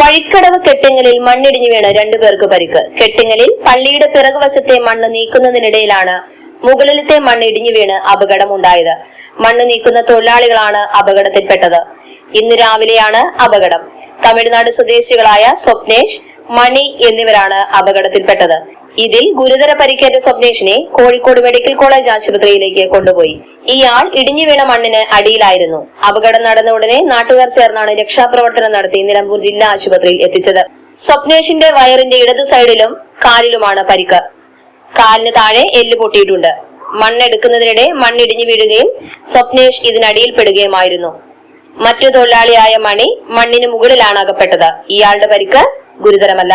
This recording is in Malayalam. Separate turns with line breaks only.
വഴിക്കടവ് കെട്ടിങ്ങലിൽ മണ്ണിടിഞ്ഞു വീണ് രണ്ടുപേർക്ക് പരിക്ക്. കെട്ടിങ്ങലിൽ പള്ളിയുടെ പിറകുവശത്തെ മണ്ണ് നീക്കുന്നതിനിടയിലാണ് മുകളിലത്തെ മണ്ണ് ഇടിഞ്ഞു വീണ് അപകടമുണ്ടായത്. മണ്ണ് നീക്കുന്ന തൊഴിലാളികളാണ് അപകടത്തിൽപ്പെട്ടത്. ഇന്ന് രാവിലെയാണ് അപകടം. തമിഴ്നാട് സ്വദേശികളായ സ്വപ്നേഷ് മണി എന്നിവരാണ് അപകടത്തിൽപ്പെട്ടത്. ഇതിൽ ഗുരുതര പരിക്കേറ്റ സ്വപ്നേഷിനെ കോഴിക്കോട് മെഡിക്കൽ കോളേജ് ആശുപത്രിയിലേക്ക് കൊണ്ടുപോയി. ഇയാൾ ഇടിഞ്ഞു വീണ മണ്ണിന് അടിയിലായിരുന്നു. അപകടം നടന്ന ഉടനെ നാട്ടുകാർ ചേർന്നാണ് രക്ഷാപ്രവർത്തനം നടത്തി നിലമ്പൂർ ജില്ലാ ആശുപത്രിയിൽ എത്തിച്ചത്. സ്വപ്നേഷിന്റെ വയറിന്റെ ഇടത് സൈഡിലും കാലിലുമാണ് പരിക്ക്. കാലിന് താഴെ എല്ല് പൊട്ടിയിട്ടുണ്ട്. മണ്ണെടുക്കുന്നതിനിടെ മണ്ണിടിഞ്ഞു വീഴുകയും സ്വപ്നേഷ് ഇതിനടിയിൽപ്പെടുകയുമായിരുന്നു. മറ്റു തൊഴിലാളിയായ മണി മണ്ണിന് മുകളിലാണ് അകപ്പെട്ടത് ഇയാളുടെ പരിക്ക് ഗുരുതരമല്ല.